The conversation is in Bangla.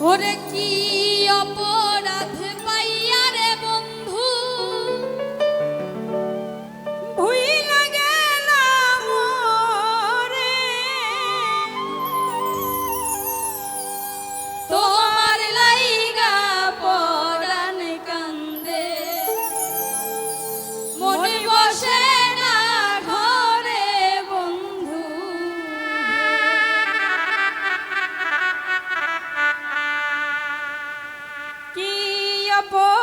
ওরে কি অপরাধে? acabou.